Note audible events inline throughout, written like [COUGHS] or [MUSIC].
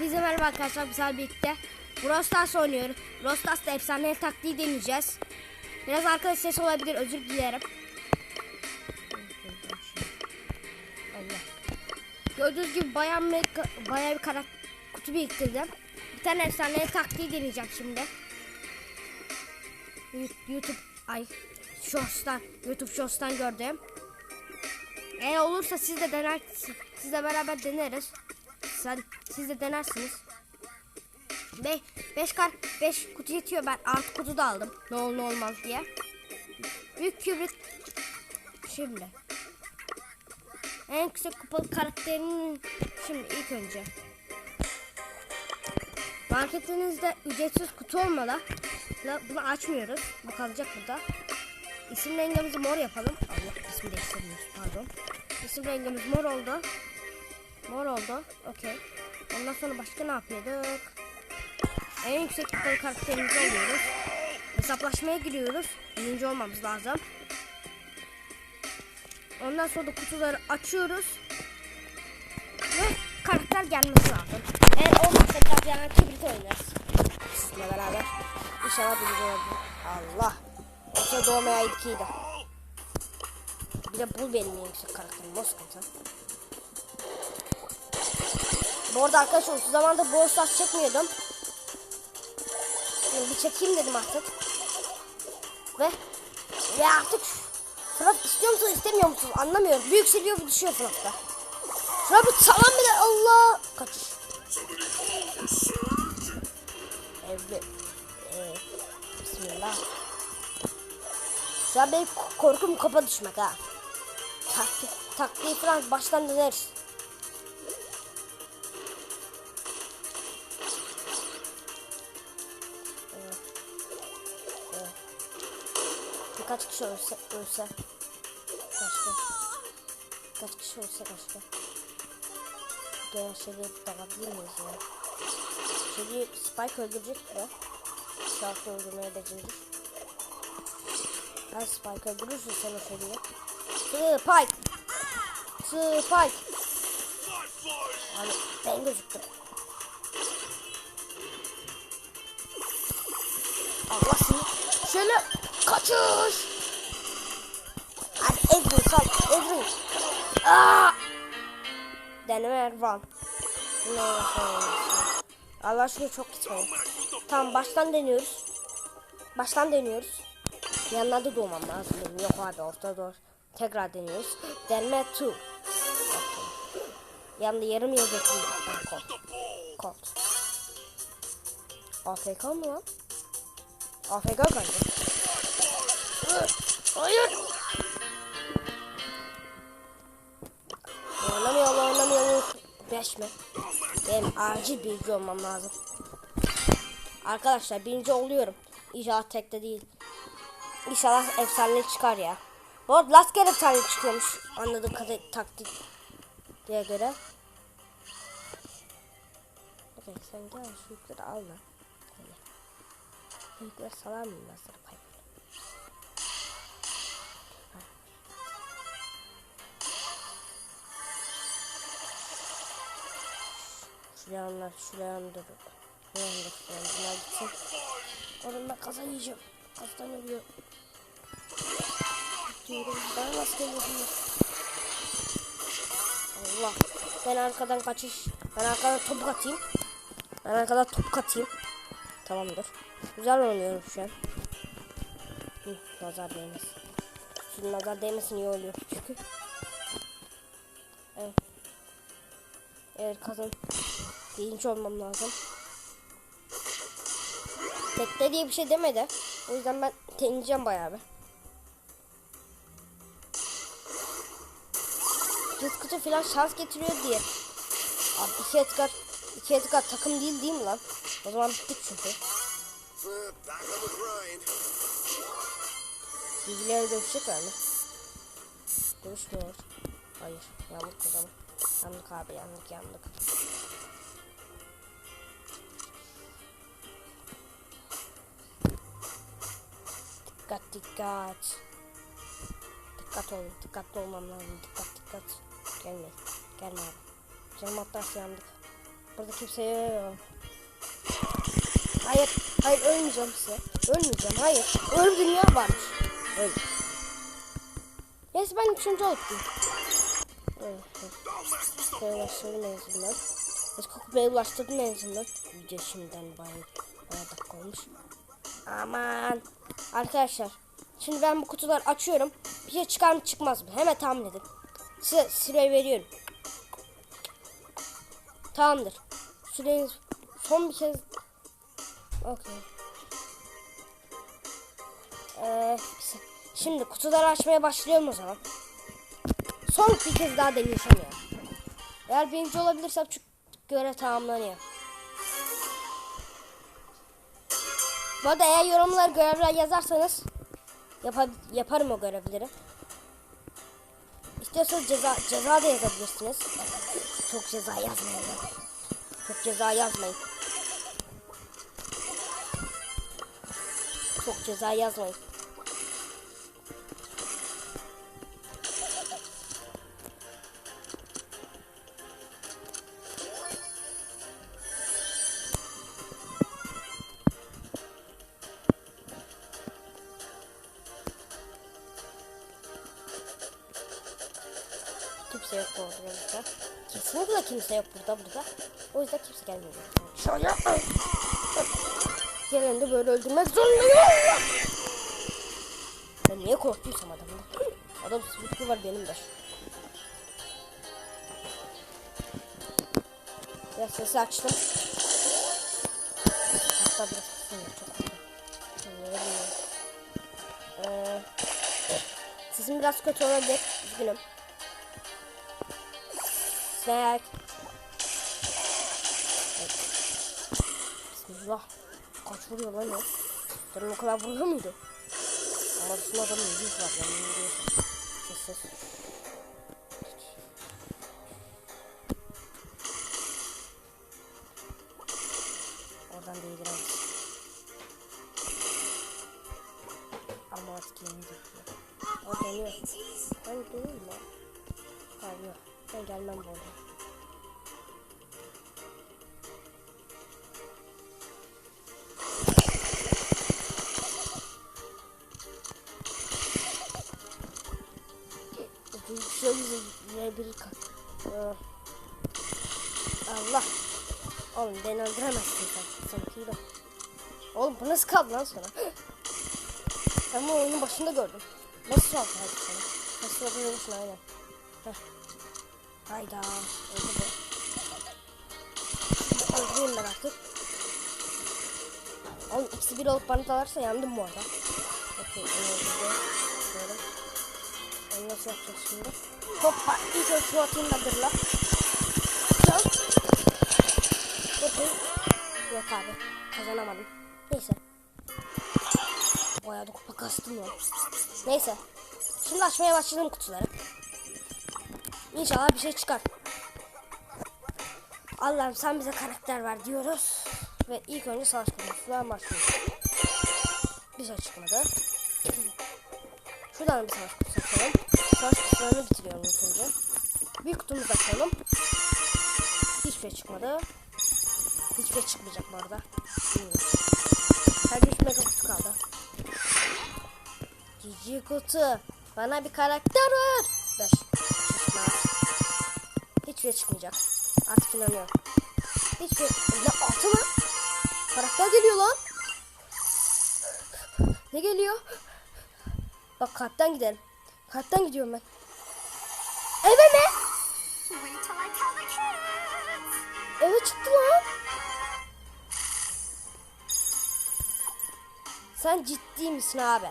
Hepinize merhaba arkadaşlar güzel birlikte oynuyoruz. Brawl Stars'ta efsane taktiği deneyeceğiz. Biraz arkadaş ses olabilir özür dilerim. Allah. Gördüğünüz gibi bayağı bir, bayağı bir kara kutu biriktirdim. Bir tane efsane taktiği deneyeceğim şimdi. YouTube ay Shorts'tan YouTube Shorts'tan gördüm. Eğer olursa siz de dener sizle beraber deneriz. Sen siz de denersiniz. 5 5 kar 5 kutu yetiyor ben artı kutu da aldım. Ne olur ne olmaz diye. Büyük kibrit şimdi. En yüksek kupalı karakterinin şimdi ilk önce. Marketinizde ücretsiz kutu olmalı. Bunu açmıyoruz. Bu kalacak burada. İsim rengimizi mor yapalım. Allah isim değiştirmiyoruz pardon. İsim rengimiz mor oldu. Mor oldu. Okey. Ondan sonra başka ne yapıyorduk? En yüksek kupalı karakterimizi alıyoruz. Hesaplaşmaya giriyoruz. Birinci olmamız lazım. Ondan sonra da kutuları açıyoruz. Ve karakter gelmesi lazım. Eğer olmazsa yani kibrit oynarız. Sizinle beraber. İnşallah birinci olur. Allah. Yoksa doğmayaydık iyiydi. Bir de bul benim en yüksek karakterim. Boz sıkıntı. Bu arada arkadaşlar uzun zamandır Stars çekmiyordum. Şimdi bir çekeyim dedim artık. Ve ve artık FNAF istiyor musunuz istemiyor musunuz anlamıyorum. Büyük seviyor bu düşüyor. Şuna bir salam bile Allah. Kaçış. Evet. Ee, bismillah. Şu an benim korkum kapa düşmek ha. Taktik, taktiği falan baştan deneriz. Kişi ölse, ölse. Başka. Birkaç kişi ölse başka. Gelen şeyleri dağıtabilir miyiz ya? Şeyi Spike öldürecek mi? Şarkı öldürmeye becerir. Ben Spike öldürürsün sen o şeyi. Spike! Spike! Abi ben gözüktüm. Allah seni. Şöyle kaçış. Edwin sal. Edwin. Aa! Deneme? Allah aşkına çok gitmeyin. Tamam baştan deniyoruz. Baştan deniyoruz. Yanlarda doğmam lazım. Yok abi ortada doğru. Tekrar deniyoruz. Deneme 2. Yanında yarım bekliyor. Kod. Kod. AFK mı lan? AFK bence. Hayır. 5 mi? Benim acil birinci olmam lazım. Arkadaşlar birinci oluyorum. İnşallah tekte değil. İnşallah efsane çıkar ya. Bu arada last kere efsane çıkıyormuş. Anladığım kadar taktik diye göre. Okay, sen gel şu yükleri al lan. Yükleri salar mıyım ben sana pay? Şuraya anlar, şuraya andır. Şuraya andır, şuraya andır. Kaza yiyeceğim. Kazadan ölüyor. Diyorum, ben nasıl geliyorum? Allah. Ben arkadan kaçış. Ben arkadan topuk atayım. Ben arkadan topuk atayım. Tamamdır. Güzel oynuyorum şu an. Hı, nazar değmesin. Şimdi nazar değmesin iyi oluyor çünkü. Evet. Evet kazan. Birinci olmam lazım. Tekte diye bir şey demedi. O yüzden ben deneyeceğim bayağı bir. Rızkıcı falan şans getiriyor diye. Abi iki Edgar, iki Edgar takım değil değil mi lan? O zaman bittik çünkü. Bilgileri dövüşecekler mi? Dövüşmüyor. Hayır. Yandık o zaman. Yandık abi yandık yandık. Dikkat dikkat. Dikkat olun. Dikkatli olmam lazım. Dikkat dikkat. Gelme. Gelme abi. Canım atlarsa yandık. Burada kimse yok. Hayır, hayır ölmeyeceğim size. Ölmeyeceğim, hayır. Öyle bir dünya varmış. Öl. Neyse ben üçüncü oldum. Evet. Kupaya ulaştırdım en azından. Eski kupaya ulaştırdım en azından. Video şimdiden bayağı, bayağı dakika olmuş. Aman. Arkadaşlar. Şimdi ben bu kutuları açıyorum. Bir şey çıkar mı çıkmaz mı? Hemen tahmin edin. Size süre veriyorum. Tamamdır. Süreniz son bir kez. Okey. Ee, şimdi kutuları açmaya başlıyorum o zaman. Son bir kez daha deneyeceğim ya. Eğer birinci olabilirsem çünkü görev tamamlanıyor. Bu arada eğer yorumlar görevler yazarsanız yapa- yaparım o görevleri. İstiyorsanız ceza, ceza da yazabilirsiniz. Çok ceza yazmayın. Çok ceza yazmayın. Çok ceza yazmayın. Kesinlikle kimse yok burada burada. O yüzden kimse gelmiyor. Şöyle. Geleni de böyle öldürmek zorundayım. Ben niye korktuysam adamdan. Adam sıvıklı var benim de. Ya sesi açtım. Hatta biraz kısayım çok sesim biraz kötü olabilir. Üzgünüm. Snack. Evet. Bismillah. Kaç vuruyor lan o? Canım o kadar vuruyor muydu? Ama üstüne adamın yüzü var. Yani. Ses ses. Oğlum beni öldüremezsin sen. Sen hile. Oğlum bu nasıl kaldı lan sana? [GASPS] Ben bu oyunun başında gördüm. Nasıl kaldı sana? Nasıl yapabilirsin aynen. Heh. Hayda. Öldü bu. Şimdi öldüreyim ben artık. Oğlum ikisi bir olup bana dalarsa yandım bu arada. Okey. Böyle. Onu nasıl yapacağız şimdi? Hoppa. İlk şunu atayım ben dırla. Çal. Yok abi. Kazanamadım. Neyse. Bayağı da kupa kastım ya. Neyse. Şimdi açmaya başladım kutuları. İnşallah bir şey çıkar. Allah'ım sen bize karakter ver diyoruz. Ve ilk önce savaş konusular başlıyoruz. Bir şey çıkmadı. Şuradan bir savaş kutusu açalım. Savaş kutularını bitiriyorum ilk önce. Bir kutumuzu açalım. Hiçbir şey çıkmadı. Hiçbir şey çıkmayacak bu arada. Sadece 3 mega kutu kaldı. Cici kutu. Bana bir karakter ver. 5. Çıkmaz. Hiçbir şey çıkmayacak. Artık inanıyorum. Hiçbir şey... Ne altı mı? Karakter geliyor lan. Ne geliyor? Bak kalpten gidelim. Kalpten gidiyorum ben. Eve mi? Sen ciddi misin abi?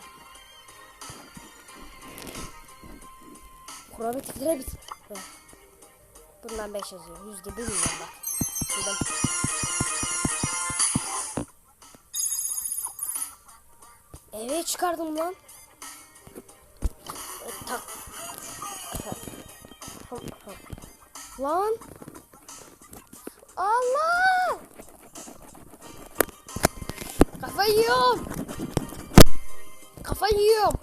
Kurabetiklere bit. Heh. Bundan 5 yazıyor. Yüzde bir milyon bak. Buldum. Eve çıkardım lan. E, tak. Lan. Allah! Kafa yiyorum. Kafayı yiyorum.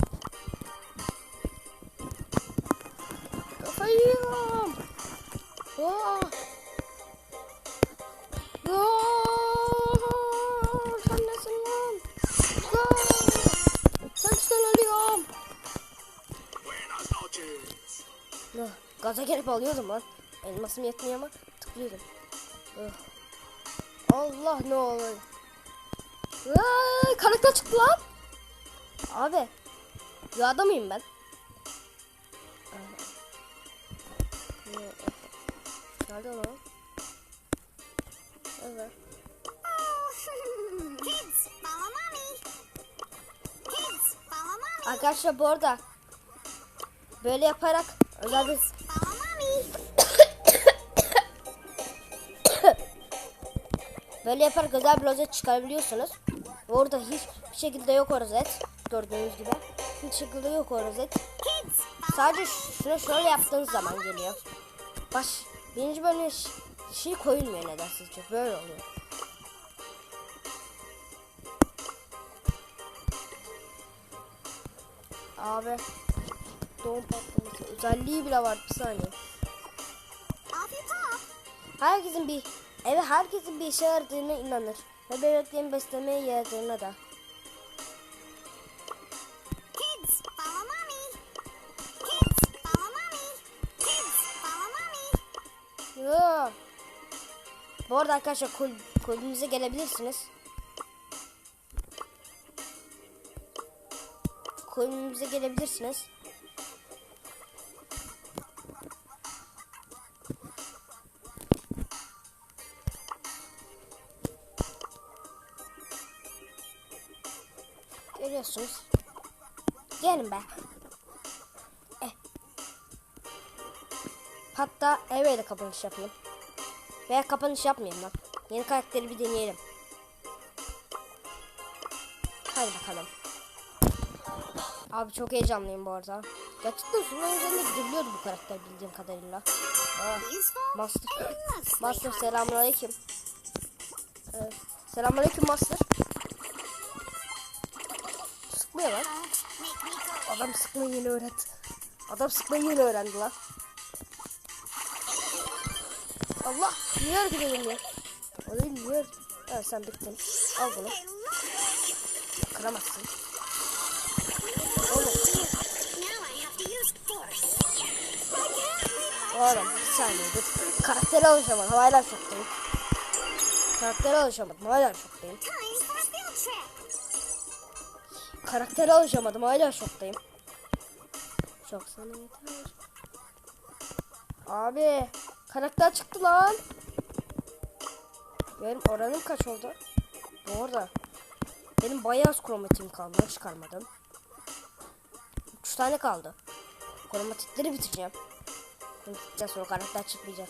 Kafayı yiyorum. Aa. Aa. Sen nesin lan? Aa. Kaçtan ölüyorum. Ah, gaza gelip alıyordum lan. Elmasım yetmiyor ama tıklıyorum. Allah ne olur. Karakter çıktı lan. Abi. Rüyada mıyım ben? Nerede lan? Evet. Arkadaşlar bu arada böyle yaparak özel bir. [COUGHS] Böyle yaparak özel bir rozet çıkarabiliyorsunuz. Orada hiçbir şekilde yok o rozet. Gördüğünüz gibi. Hiç yok o rozet. Sadece şunu şöyle yaptığınız zaman geliyor. Baş, birinci bölüme şey koyulmuyor neden sizce? Böyle oluyor. Abi. Doğum patlaması. Özelliği bile var bir saniye. Herkesin bir eve herkesin bir işe yaradığına inanır. Ve bebeklerin beslemeye yaradığına da. Arada arkadaşlar kul, kulübümüze gelebilirsiniz. Kulübümüze gelebilirsiniz. Görüyorsunuz. Gelin be. Eh. Hatta de kapanış yapayım. Veya kapanış yapmayayım lan. Yeni karakteri bir deneyelim. Hadi bakalım. Abi çok heyecanlıyım bu arada. Gerçekten şunun üzerinde gidebiliyordu bu karakter bildiğim kadarıyla. Aa, Master. Master selamünaleyküm. Evet. Selamünaleyküm Master. Sıkmıyor lan. Adam sıkmayı yeni öğrendi. Adam sıkmayı yeni öğrendi lan. Allah niye hareket edemiyor? O değil niye Evet sen bittin. Al bunu. Kıramazsın. Oğlum, oğlum bir saniye dur. Karaktere alışamadım. Hala şoktayım. Karaktere alışamadım. Hala şoktayım. Karaktere alışamadım. Hala şoktayım. Şok sana yeter. Abi karakter çıktı lan. Benim oranım kaç oldu? Bu arada benim bayağı az kromatiğim kaldı. Çıkarmadım. 3 tane kaldı. Kromatikleri bitireceğim. Bitirdikten sonra karakter çıkmayacak.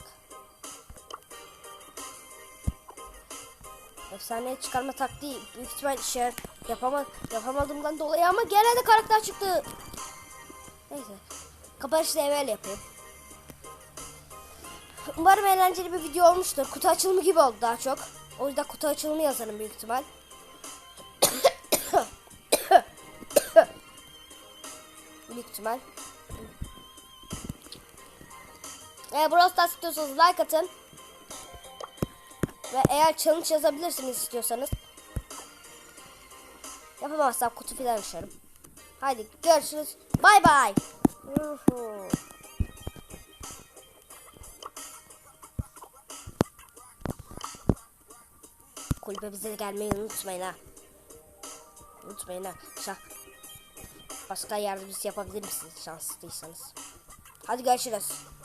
Efsane çıkarma taktiği büyük ihtimal işe yapama, yapamadığımdan dolayı ama gene karakter çıktı. Neyse. Kapanışı evvel yapayım. Umarım eğlenceli bir video olmuştur. Kutu açılımı gibi oldu daha çok. O yüzden kutu açılımı yazarım büyük ihtimal. [COUGHS] büyük ihtimal. Eğer Brawl Stars istiyorsanız like atın. Ve eğer challenge yazabilirsiniz istiyorsanız. Yapamazsam kutu filan açarım. Haydi görüşürüz. Bay bay. Yuhu. Kulübe bize de gelmeyi unutmayın ha. Unutmayın ha. Şah. Başka yardımcısı yapabilir misiniz şanslıysanız? Hadi görüşürüz.